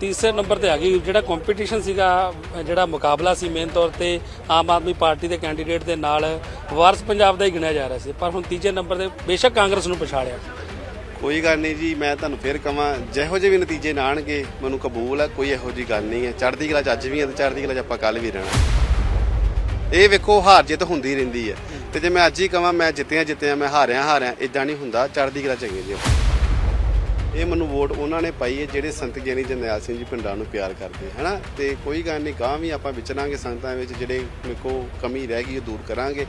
ਤੀਸਰੇ ਨੰਬਰ ਤੇ ਆ ਗਈ। ਜਿਹੜਾ ਕੰਪੀਟੀਸ਼ਨ ਸੀਗਾ, ਜਿਹੜਾ ਮੁਕਾਬਲਾ ਸੀ ਮੇਨ ਤੌਰ ਤੇ ਆਮ ਆਦਮੀ ਪਾਰਟੀ ਦੇ ਕੈਂਡੀਡੇਟ ਦੇ ਨਾਲ, ਵਾਰਸ ਪੰਜਾਬ ਦਾ ਹੀ ਗਿਣਿਆ ਜਾ ਰਿਹਾ ਸੀ। ਪਰ ਹੁਣ ਤੀਜੇ ਨੰਬਰ ਤੇ ਬੇਸ਼ੱਕ ਕਾਂਗਰਸ ਨੂੰ ਪਛਾੜਿਆ। ਕੋਈ ਗੱਲ ਨਹੀਂ ਜੀ, ਮੈਂ ਤੁਹਾਨੂੰ ਫੇਰ ਕਹਾਂ ਜਿਹੋ ਜਿਹੇ ਵੀ ਨਤੀਜੇ ਨਾ ਆਣਗੇ ਮੈਨੂੰ ਕਬੂਲ ਹੈ ਕੋਈ ਇਹੋ ਜੀ ਗੱਲ ਨਹੀਂ ਹੈ। ਚੜ੍ਹਦੀ ਕਲਾ ਚ ਅੱਜ ਵੀ ਹੈ ਤੇ ਚੜ੍ਹਦੀ ਕਲਾ ਚ ਆਪਾਂ ਕੱਲ ਵੀ ਰਹਿਣਾ। ਇਹ ਵੇਖੋ, ਹਾਰ ਜਿੱਤ ਹੁੰਦੀ ਰਹਿੰਦੀ ਹੈ। ਤੇ ਜੇ ਮੈਂ ਅੱਜ ਹੀ ਕਹਾਂ ਮੈਂ ਜਿੱਤਿਆ ਜਿੱਤਿਆ ਮੈਂ ਹਾਰਿਆ ਹਾਰਿਆ ਇਦਾਂ ਨਹੀਂ ਹੁੰਦਾ, ਚੜ੍ਹਦੀ ਕਲਾ ਚੰਗੀ ਜੀ। ਇਹ ਮੈਨੂੰ ਵੋਟ ਉਹਨਾਂ ਨੇ ਪਾਈ ਹੈ ਜਿਹੜੇ ਸੰਤ ਗਿਆਨੀ ਜਰਨੈਲ ਸਿੰਘ ਜੀ ਪਿੰਡਾਂ ਨੂੰ ਪਿਆਰ ਕਰਦੇ ਹਨਾ? ਤੇ ਕੋਈ ਗੱਲ ਨਹੀਂ ਗਾਂ ਵੀ ਆਪਾਂ ਵਿਚਰਾਂਗੇ ਸੰਗਤਾਂ ਵਿੱਚ ਜਿਹੜੇ ਕੋ ਕਮੀ ਰਹਿ ਗਈ ਉਹ ਦੂਰ ਕਰਾਂਗੇ।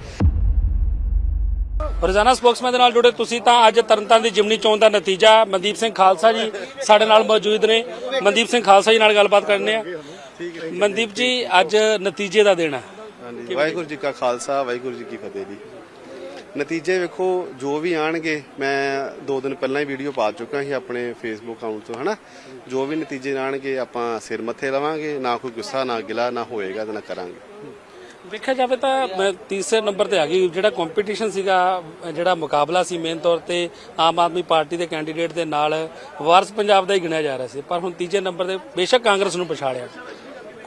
ਰੋਜ਼ਾਨਾ ਸਪੋਕਸਮੈਨ ਦੇ ਨਾਲ ਜੁੜੇ ਤੁਸੀਂ ਤਾਂ ਅੱਜ ਤਰਨਤਾਰਨ ਦੀ ਜਿਮਨੀ ਚੋਣ ਦਾ ਨਤੀਜਾ ਮਨਦੀਪ ਸਿੰਘ ਖਾਲਸਾ ਜੀ ਸਾਡੇ ਨਾਲ ਮੌਜੂਦ ਨੇ। ਮਨਦੀਪ ਸਿੰਘ ਖਾਲਸਾ ਜੀ ਨਾਲ ਗੱਲਬਾਤ ਕਰਨੇ ਆ। ਮਨਦੀਪ ਜੀ ਅੱਜ ਨਤੀਜੇ ਦਾ ਦੇਣਾ ਹਾਂਜੀ ਵਾਹਿਗੁਰੂ ਜੀ ਕਾ ਖਾਲਸਾ ਵਾਹਿਗੁਰੂ ਜੀ ਕੀ ਫਤਿਹ ਜੀ। ਨਤੀਜੇ ਵੇਖੋ, ਜੋ ਵੀ ਆਣਗੇ, ਮੈਂ ਦੋ ਦਿਨ ਪਹਿਲਾਂ ਹੀ ਵੀਡੀਓ ਪਾ ਚੁੱਕਾ ਸੀ ਆਪਣੇ ਫੇਸਬੁੱਕ ਅਕਾਊਂਟ ਤੋਂ, ਹਨਾ? ਜੋ ਵੀ ਨਤੀਜੇ ਆਣਗੇ, ਆਪਾਂ ਸਿਰ ਮੱਥੇ ਲਵਾਂਗੇ, ਨਾ ਕੋਈ ਗੁੱਸਾ, ਨਾ ਗਿਲਾ, ਨਾ ਹੋਏਗਾ ਤੇ ਨਾ ਕਰਾਂਗੇ। ਦੇਖਿਆ ਜਾਵੇ ਤਾਂ ਮੈਂ ਤੀਸਰੇ ਨੰਬਰ ਤੇ ਆ ਗਈ। ਜਿਹੜਾ ਕੰਪੀਟੀਸ਼ਨ ਸੀਗਾ ਜਿਹੜਾ ਮੁਕਾਬਲਾ ਸੀ ਮੇਨ ਤੌਰ ਤੇ ਆਮ ਆਦਮੀ ਪਾਰਟੀ ਦੇ ਕੈਂਡੀਡੇਟ ਦੇ ਨਾਲ, ਵਾਰਸ ਪੰਜਾਬ ਦਾ ਹੀ ਗਿਣਿਆ ਜਾ ਰਿਹਾ ਸੀ। ਪਰ ਹੁਣ ਤੀਜੇ ਨੰਬਰ ਤੇ ਬੇਸ਼ੱਕ ਕਾਂਗਰਸ ਨੂੰ ਪਛਾੜਿਆ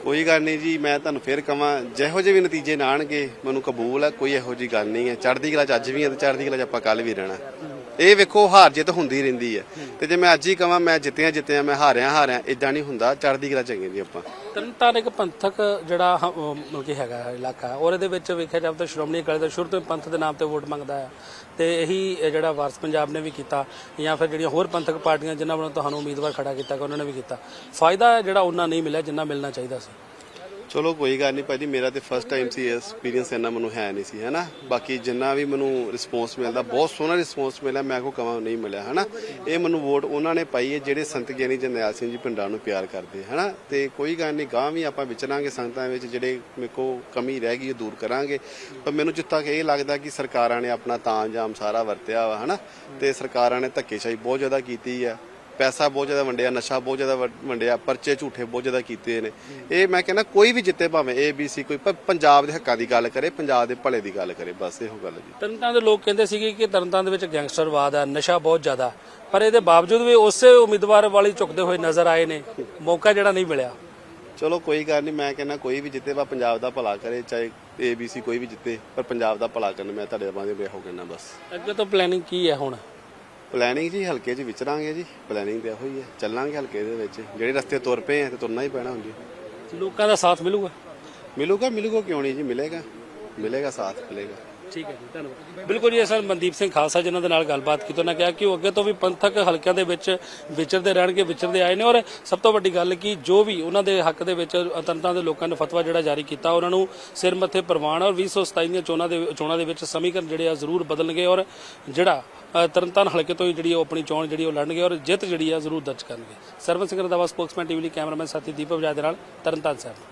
ਕੋਈ ਗੱਲ ਨਹੀਂ ਜੀ, ਮੈਂ ਤੁਹਾਨੂੰ ਫੇਰ ਕਹਾਂ ਜਿਹੋ ਜਿਹੇ ਵੀ ਨਤੀਜੇ ਨਾ ਆਣਗੇ, ਮੈਨੂੰ ਕਬੂਲ ਹੈ ਕੋਈ ਇਹੋ ਜੀ ਗੱਲ ਨਹੀਂ ਹੈ। ਚੜ੍ਹਦੀ ਕਲਾ ਚ ਅੱਜ ਵੀ ਹੈ ਤੇ ਚੜ੍ਹਦੀ ਕਲਾ ਚ ਆਪਾਂ ਕੱਲ ਵੀ ਰਹਿਣਾ। ਇਹ ਵੇਖੋ, ਹਾਰ ਜਿੱਤ ਹੁੰਦੀ ਰਹਿੰਦੀ ਹੈ। ਤੇ ਜੇ ਮੈਂ ਅੱਜ ਹੀ ਕਹਾਂ ਮੈਂ ਜਿੱਤਿਆ ਜਿੱਤਿਆ, ਮੈਂ ਹਾਰਿਆ ਹਾਰਿਆ ਇਦਾਂ ਨਹੀਂ ਹੁੰਦਾ। ਚੜ੍ਹਦੀ ਕਲਾ ਚੰਗੇ ਜੀ ਆਪਾਂ। ਤਰਨਤਾਰਨ ਇੱਕ ਪੰਥਕ ਜਿਹੜਾ ਮਤਲਬ ਕਿ ਹੈਗਾ, ਇਲਾਕਾ ਔਰ ਇਹਦੇ ਵਿੱਚ ਵੇਖਿਆ ਜਾਵੇ ਤਾਂ ਸ਼੍ਰੋਮਣੀ ਅਕਾਲੀ ਦਲ ਸ਼ੁਰੂ ਤੋਂ ਹੀ ਪੰਥ ਦੇ ਨਾਮ ਤੇ ਵੋਟ ਮੰਗਦਾ ਹੈ। ਤੇ ਇਹੀ ਜਿਹੜਾ ਵਾਰਸ ਪੰਜਾਬ ਨੇ ਵੀ ਕੀਤਾ, ਜਾਂ ਫਿਰ ਜਿਹੜੀਆਂ ਹੋਰ ਪੰਥਕ ਪਾਰਟੀਆਂ ਜਿਨ੍ਹਾਂ ਵੱਲੋਂ ਤੁਹਾਨੂੰ ਉਮੀਦਵਾਰ ਖੜਾ ਕੀਤਾ ਗਿਆ, ਉਹਨਾਂ ਨੇ ਵੀ ਕੀਤਾ। ਫਾਇਦਾ ਜਿਹੜਾ ਉਹਨਾਂ ਨਹੀਂ ਮਿਲਿਆ, ਜਿੰਨਾ ਮਿਲਣਾ ਚਾਹੀਦਾ ਸੀ। ਚਲੋ ਕੋਈ ਗੱਲ ਨਹੀਂ ਭਾਜੀ, ਮੇਰਾ ਤੇ ਫਸਟ ਟਾਈਮ ਸੀ ਐਕਸਪੀਰੀਅੰਸ ਇੰਨਾ ਮੈਨੂੰ ਹੈ ਨਹੀਂ ਸੀ, ਹੈਨਾ? ਬਾਕੀ ਜਿੰਨਾ ਵੀ ਮੈਨੂੰ ਰਿਸਪੌਂਸ ਮਿਲਦਾ, ਬਹੁਤ ਸੋਹਣਾ ਰਿਸਪੌਂਸ ਮਿਲਿਆ, ਮੈਂ ਕੋ ਕਵਾਂ ਨਹੀਂ ਮਿਲਿਆ, ਹੈਨਾ? ਇਹ ਮੈਨੂੰ ਵੋਟ ਉਹਨਾਂ ਨੇ ਪਾਈ ਹੈ, ਜਿਹੜੇ ਸੰਤ ਗਿਆਨੀ ਜਰਨੈਲ ਸਿੰਘ ਜੀ ਪਿੰਡਾਂ ਨੂੰ ਪਿਆਰ ਕਰਦੇ, ਹੈਨਾ? ਤੇ ਕੋਈ ਗੱਲ ਨਹੀਂ ਗਾਂ ਵੀ ਆਪਾਂ ਵਿਚਰਾਂਗੇ ਸੰਗਤਾਂ ਵਿੱਚ, ਜਿਹੜੇ ਮੇਰੇ ਕੋ ਕਮੀ ਰਹਿ ਗਈ ਉਹ ਦੂਰ ਕਰਾਂਗੇ। ਪਰ ਮੈਨੂੰ ਜਿੱਥਾ ਕਿ ਇਹ ਲੱਗਦਾ ਕਿ ਸਰਕਾਰਾਂ ਨੇ ਆਪਣਾ ਤਾਂਜਾਮ ਸਾਰਾ ਵਰਤਿਆ ਵਾ, ਹੈਨਾ? ਤੇ ਸਰਕਾਰਾਂ ਨੇ ਧੱਕੇਸ਼ਾਹੀ ਬਹੁਤ ਜ਼ਿਆਦਾ ਕੀਤੀ ਆ। ਪੈਸਾ ਬਹੁਤ ਜ਼ਿਆਦਾ ਵੰਡਿਆ ਨਸ਼ਾ ਬਹੁਤ ਜ਼ਿਆਦਾ ਵ- ਵੰਡਿਆ ਪਰਚੇ ਝੂਠੇ ਬਹੁਤ ਜ਼ਿਆਦਾ ਕੀਤੇ ਨੇ। ਇਹ ਮੈਂ ਕਹਿੰਦਾ ਕੋਈ ਵੀ ਜਿੱਤੇ ਭਾਵੇਂ ਏ ਬੀ ਸੀ ਕੋਈ ਪਰ ਪੰਜਾਬ ਦੇ ਹੱਕਾਂ ਦੀ ਗੱਲ ਕਰੇ ਪੰਜਾਬ ਦੇ ਭਲੇ ਦੀ ਗੱਲ ਕਰੇ ਬਸ ਇਹੋ ਗੱਲ ਜੀ। ਤਰਨਤਾਰਨ ਦੇ ਲੋਕ ਕਹਿੰਦੇ ਸੀਗੇ ਕਿ ਤਰਨਤਾਰਨ ਦੇ ਵਿੱਚ ਗੈਂਗਸਟਰਵਾਦ ਹੈ ਨਸ਼ਾ ਬਹੁਤ ਜ਼ਿਆਦਾ। ਪਰ ਇਹਦੇ ਬਾਵਜੂਦ ਵੀ ਉਸੇ ਉਮੀਦਵਾਰ ਵਾਲੀ ਝੁਕਦੇ ਹੋਏ ਨਜ਼ਰ ਆਏ ਨੇ ਮੌਕਾ ਜਿਹੜਾ ਨਹੀਂ ਮਿਲਿਆ। ਚਲੋ ਕੋਈ ਗੱਲ ਨਹੀਂ ਮੈਂ ਕਹਿੰਦਾ ਕੋਈ ਵੀ ਜਿੱਤੇ ਵਾ ਪੰਜਾਬ ਦਾ ਭਲਾ ਕਰੇ ਚਾਹੇ ਏ ਬੀ ਸੀ ਕੋਈ ਵੀ ਜਿੱਤੇ ਪਰ ਪੰਜਾਬ ਦਾ ਭਲਾ ਕਰਨ ਮੈਂ ਤੁਹਾਡੇ ਬਾਰੇ ਬੇਹੋ ਕਹਿਣਾ ਬਸ। ਅੱਗੇ ਤੋਂ ਪਲੈਨਿੰਗ ਕੀ ਹੈ ਹੁਣ? ਪਲੈਨਿੰਗ ਜੀ ਹਲਕੇ 'ਚ ਵਿਚਰਾਂਗੇ ਜੀ ਪਲੈਨਿੰਗ ਤੇ ਇਹੋ ਹੀ ਹੈ। ਚੱਲਾਂਗੇ ਹਲਕੇ ਦੇ ਵਿੱਚ। ਜਿਹੜੇ ਰਸਤੇ ਤੁਰ ਪਏ ਆ ਤੇ ਤੁਰਨਾ ਹੀ ਪੈਣਾ ਹੁਣ ਜੀ। ਲੋਕਾਂ ਦਾ ਸਾਥ ਮਿਲੂਗਾ? ਮਿਲੂਗਾ ਮਿਲੂਗਾ ਕਿਉਂ ਨਹੀਂ ਜੀ? ਮਿਲੇਗਾ। ਮਿਲੇਗਾ ਸਾਥ ਮਿਲੇਗਾ। ਠੀਕ ਹੈ ਜੀ, ਧੰਨਵਾਦ। ਬਿਲਕੁਲ ਜੀ ਇਹ ਮਨਦੀਪ ਸਿੰਘ ਖਾਲਸਾ ਜਿਨ੍ਹਾਂ ਦੇ ਨਾਲ ਗੱਲਬਾਤ ਕੀਤੀ, ਉਹਨਾਂ ਕਿਹਾ ਕਿ ਉਹ ਅੱਗੇ ਤੋਂ ਵੀ ਪੰਥਕ ਹਲਕਿਆਂ ਦੇ ਵਿੱਚ ਵਿਚਰਦੇ ਰਹਿਣਗੇ, ਵਿਚਰਦੇ ਆਏ ਨੇ ਔਰ ਸਭ ਤੋਂ ਵੱਡੀ ਗੱਲ ਕਿ ਜੋ ਵੀ ਉਹਨਾਂ ਦੇ ਹੱਕ ਦੇ ਵਿੱਚ ਅਤੰਤਾਂ ਦੇ ਲੋਕਾਂ ਨੇ ਫਤਵਾ ਜਿਹੜਾ ਜਾਰੀ ਕੀਤਾ, ਉਹਨਾਂ ਨੂੰ ਸਿਰ ਮੱਥੇ ਪ੍ਰਵਾਨ ਔਰ 2027 ਦੀਆਂ ਚੋਣਾਂ ਦੇ ਚੋਣਾਂ ਦੇ ਵਿੱਚ ਸਮੀਕਰਨ ਜਿਹੜੇ ਆ ਜ਼ਰੂਰ ਬਦਲਣਗੇ ਔਰ ਜਿਹੜਾ ਤਰਨਤਾਰਨ ਹਲਕੇ ਤੋਂ ਹੀ ਜਿਹੜੀ ਉਹ ਆਪਣੀ ਚੋਣ ਜਿਹੜੀ ਉਹ ਲੜਨਗੇ ਔਰ ਜਿੱਤ ਜਿਹੜੀ ਆ ਜ਼ਰੂਰ ਦਰਜ ਕਰਨਗੇ। ਸਰਵਨ ਸਿੰਘ ਰੰਧਾਵਾ, ਸਪੋਕਸਮੈਨ ਟੀਵੀ ਲਈ ਕੈਮਰਾਮੈਨ ਸਾਥੀ ਦੀਪਕ ਵਜਾ ਦੇ ਨਾਲ ਤਰਨਤਾਰਨ ਸਾਹਿਬ।